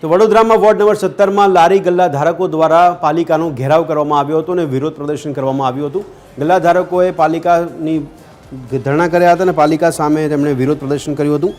તો વડોદરામાં ward number સત્તરમાં લારી ગલ્લા ધારકો દ્વારા પાલિકાનો ઘેરાવ કરવામાં આવ્યો હતો અને વિરોધ પ્રદર્શન કરવામાં આવ્યું હતું. ગલ્લા ધારકોએ પાલિકાની ધરણા કર્યા હતા અને પાલિકા સામે તેમણે વિરોધ પ્રદર્શન કર્યું હતું.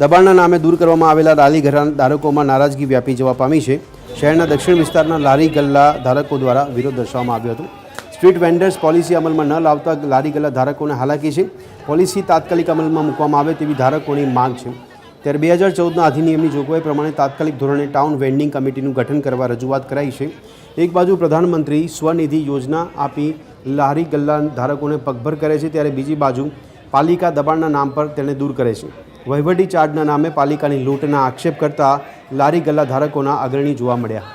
દબાણના નામે દૂર કરવામાં આવેલા લારી ઘરા ધારકોમાં નારાજગી વ્યાપી જવા પામી છે. શહેરના દક્ષિણ વિસ્તારના લારી ગલ્લા ધારકો દ્વારા વિરોધ દર્શાવવામાં આવ્યો હતો. સ્ટ્રીટ વેન્ડર્સ પોલિસી અમલમાં ન લાવતા લારી ગલ્લા ધારકોને હાલાકી છે. પોલિસી તાત્કાલિક અમલમાં મૂકવામાં આવે તેવી ધારકોની માંગ છે. ત્યારે બે હજાર ચૌદના અધિનિયમની જોગવાઈ પ્રમાણે તાત્કાલિક ધોરણે ટાઉન વેન્ડિંગ કમિટીનું ગઠન કરવા રજૂઆત કરાઈ છે. એક બાજુ પ્રધાનમંત્રી સ્વનિધિ યોજના આપી લારી ગલ્લા ધારકોને પગભર કરે છે, ત્યારે બીજી બાજુ પાલિકા દબાણના નામ પર તેને દૂર કરે છે. વહીવટી ચાર્જના નામે પાલિકાની લૂંટના આક્ષેપ કરતા લારી ગલ્લા ધારકોના અગ્રણી જોવા મળ્યા.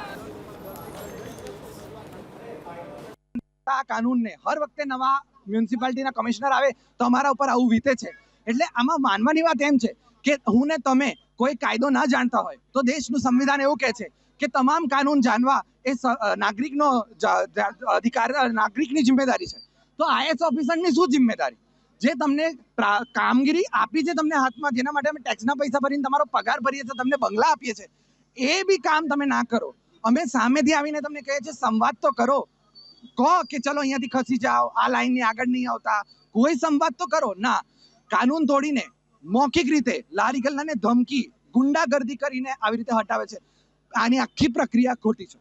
કાનૂનને હર વખતે નવા મ્યુનિસિપાલિટીના કમિશનર આવે, તો અમારા ઉપર આવું વીતે છે. એટલે આમાં માનવાની વાત એમ છે કે હું ને તમે કોઈ કાયદો ના જાણતા હોય, તો દેશનું સંવિધાન એવું કહે છે કે તમામ કાનૂન જાણવા એ નાગરિકનો અધિકાર નાગરિકની જિમ્મેદારી છે. તો આઈએસ ઓફિસરની શું જિમ્મેદારી? જે તમને કામગીરી આપી છે તમને હાથમાં, જેના માટે અમે ટેક્સના પૈસા ભરીને તમારો પગાર ભરીએ છીએ, તમને બંગલા આપીએ છીએ, એ બી કામ તમે ના કરો. અમે સામેથી આવીને તમને કહીએ છીએ સંવાદ તો કરો. કહો કે ચલો અહીંયાથી ખસી જાઓ, આ લાઈનની આગળ નહીં આવતા. કોઈ સંવાદ તો કરો. ના. કાનૂન તોડીને મૌખિક રીતે લારી ગલ્લાને ધમકી, ગુંડાગર્દી કરીને આવી રીતે હટાવે છે. આની આખી પ્રક્રિયા ખોટી છે.